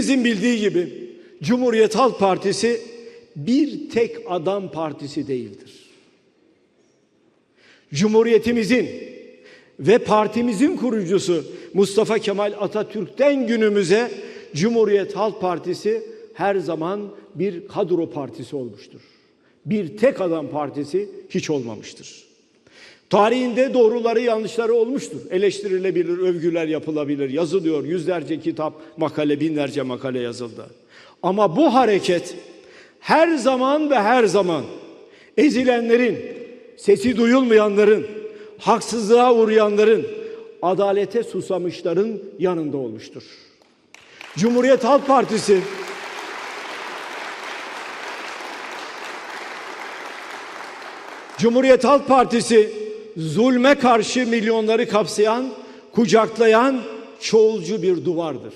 Hepimizin bildiği gibi Cumhuriyet Halk Partisi bir tek adam partisi değildir. Cumhuriyetimizin ve partimizin kurucusu Mustafa Kemal Atatürk'ten günümüze Cumhuriyet Halk Partisi her zaman bir kadro partisi olmuştur. Bir tek adam partisi hiç olmamıştır. Tarihinde doğruları yanlışları olmuştur. Eleştirilebilir, övgüler yapılabilir, yazılıyor. Yüzlerce kitap, makale, binlerce makale yazıldı. Ama bu hareket her zaman ve her zaman ezilenlerin, sesi duyulmayanların, haksızlığa uğrayanların, adalete susamışların yanında olmuştur. Cumhuriyet Halk Partisi Cumhuriyet Halk Partisi zulme karşı milyonları kapsayan, kucaklayan çoğulcu bir duvardır.